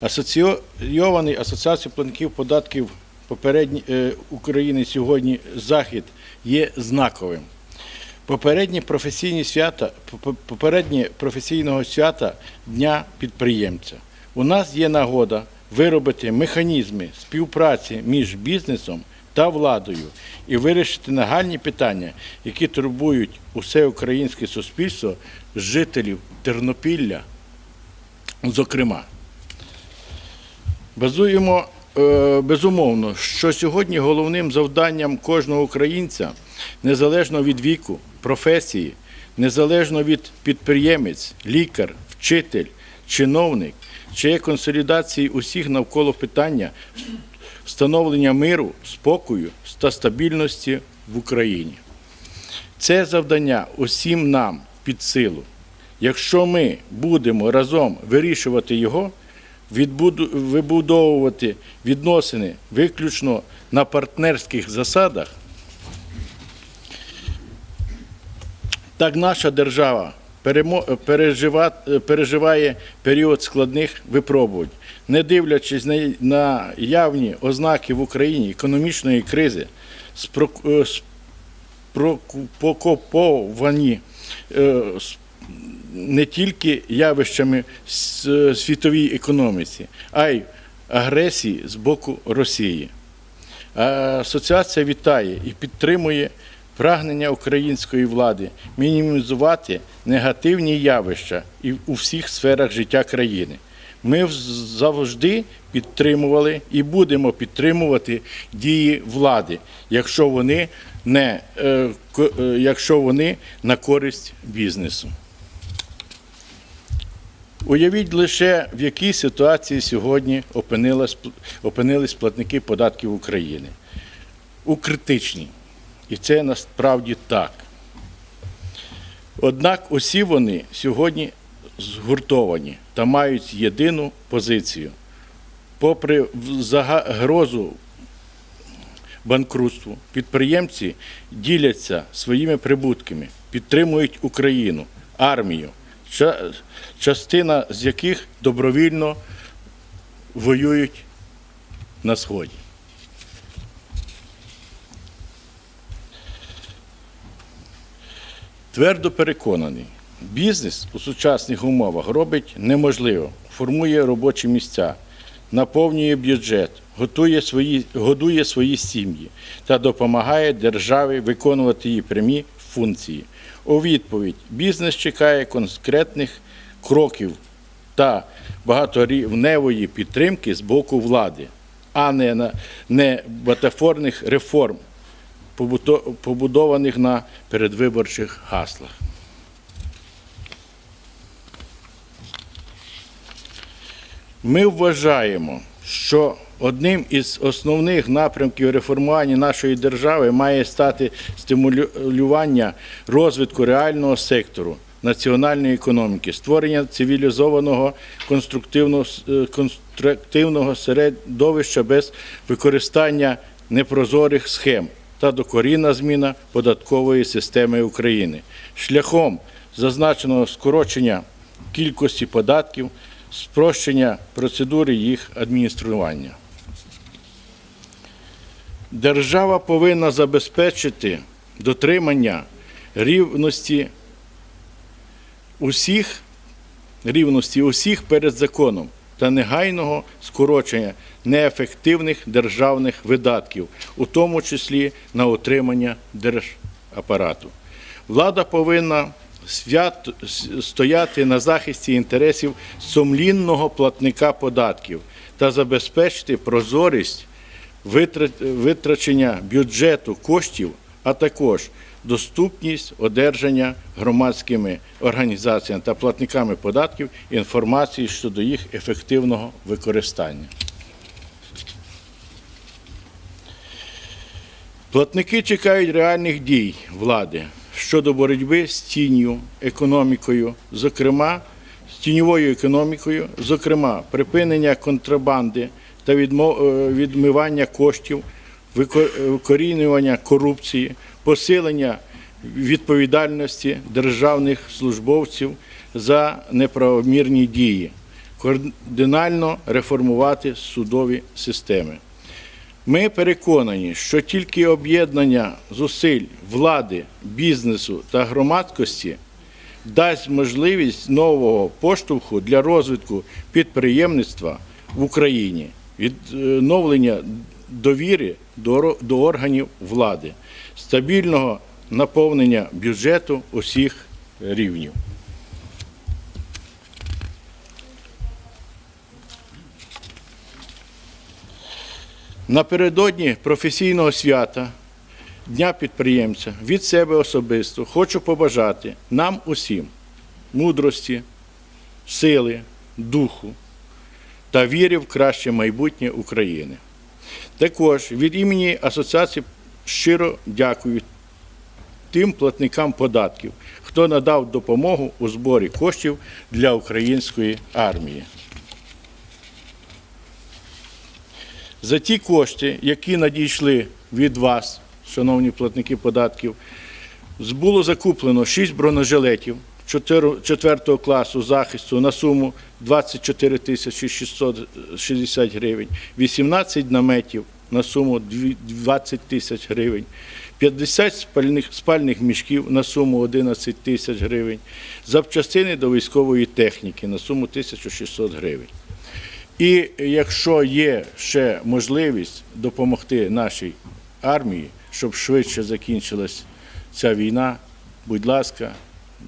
Асоційований Асоціацією платників податків попередні, е, України сьогодні захід є знаковим. Попередні професійні свята, поп- попереднє професійного свята Дня підприємця. У нас є нагода виробити механізми співпраці між бізнесом та владою і вирішити нагальні питання, які турбують усе українське суспільство, жителів Тернопілля, зокрема. Базуємо е, безумовно, що сьогодні головним завданням кожного українця, незалежно від віку, професії, незалежно від підприємець, лікар, вчитель, чиновник, чи є консолідації усіх навколо питання встановлення миру, спокою та стабільності в Україні. Це завдання усім нам під силу. Якщо ми будемо разом вирішувати його, вибудовувати відносини виключно на партнерських засадах, так наша держава переживає період складних випробувань, не дивлячись на- явні ознаки в Україні економічної кризи, спро- не тільки явищами світовій економіці, а й агресії з боку Росії. Асоціація вітає і підтримує прагнення української влади мінімізувати негативні явища і у всіх сферах життя країни. Ми завжди підтримували і будемо підтримувати дії влади, якщо вони не е, е, якщо вони на користь бізнесу. Уявіть лише, в якій ситуації сьогодні опинились, платники податків України. У критичній. І це насправді так. Однак усі вони сьогодні згуртовані та мають єдину позицію. Попри загрозу банкрутству, підприємці діляться своїми прибутками, підтримують Україну, армію, частина з яких добровільно воюють на Сході. Твердо переконаний, бізнес у сучасних умовах робить неможливо, формує робочі місця, наповнює бюджет, готує свої, годує свої сім'ї та допомагає державі виконувати її прямі функції. У відповідь бізнес чекає конкретних кроків та багаторівневої підтримки з боку влади, а не, на, не батафорних реформ, побудованих на передвиборчих гаслах. Ми вважаємо, що одним із основних напрямків реформування нашої держави має стати стимулювання розвитку реального сектору національної економіки, створення цивілізованого конструктивного, е, конструктивного середовища без використання непрозорих схем та докорінна зміна податкової системи України шляхом зазначеного скорочення кількості податків, спрощення процедури їх адміністрування. Держава повинна забезпечити дотримання рівності усіх рівності усіх перед законом та негайного скорочення неефективних державних видатків, у тому числі на утримання держапарату. Влада повинна стояти на захисті інтересів сумлінного платника податків та забезпечити прозорість витрачення бюджету коштів, а також доступність одержання громадськими організаціями та платниками податків інформації щодо їх ефективного використання. Платники чекають реальних дій влади щодо боротьби з тінню економікою, зокрема з тіньовою економікою, зокрема припинення контрабанди та е, відмивання коштів, викорінювання корупції, посилення відповідальності державних службовців за неправомірні дії, кардинально реформувати судові системи. Ми переконані, що тільки об'єднання зусиль влади, бізнесу та громадськості дасть можливість нового поштовху для розвитку підприємництва в Україні, відновлення довіри до органів влади, стабільного наповнення бюджету усіх рівнів. Напередодні професійного свята Дня підприємця від себе особисто хочу побажати нам усім мудрості, сили, духу та віри в краще майбутнє України. Також від імені асоціації щиро дякую тим платникам податків, хто надав допомогу у зборі коштів для української армії. За ті кошти, які надійшли від вас, шановні платники податків, було закуплено 6 бронежилетів 4 класу захисту на суму 24 тисячі 660 гривень, 18 наметів на суму 20 тисяч гривень, 50 спальних, спальних мішків на суму 11 тисяч гривень, запчастини до військової техніки на суму 1600 гривень. І якщо є ще можливість допомогти нашій армії, щоб швидше закінчилась ця війна, будь ласка,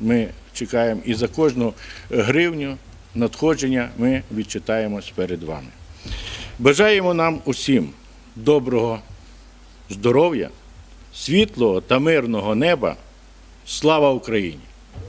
ми чекаємо і за кожну гривню надходження ми відчитаємось перед вами. Бажаємо нам усім доброго здоров'я, світлого та мирного неба. Слава Україні!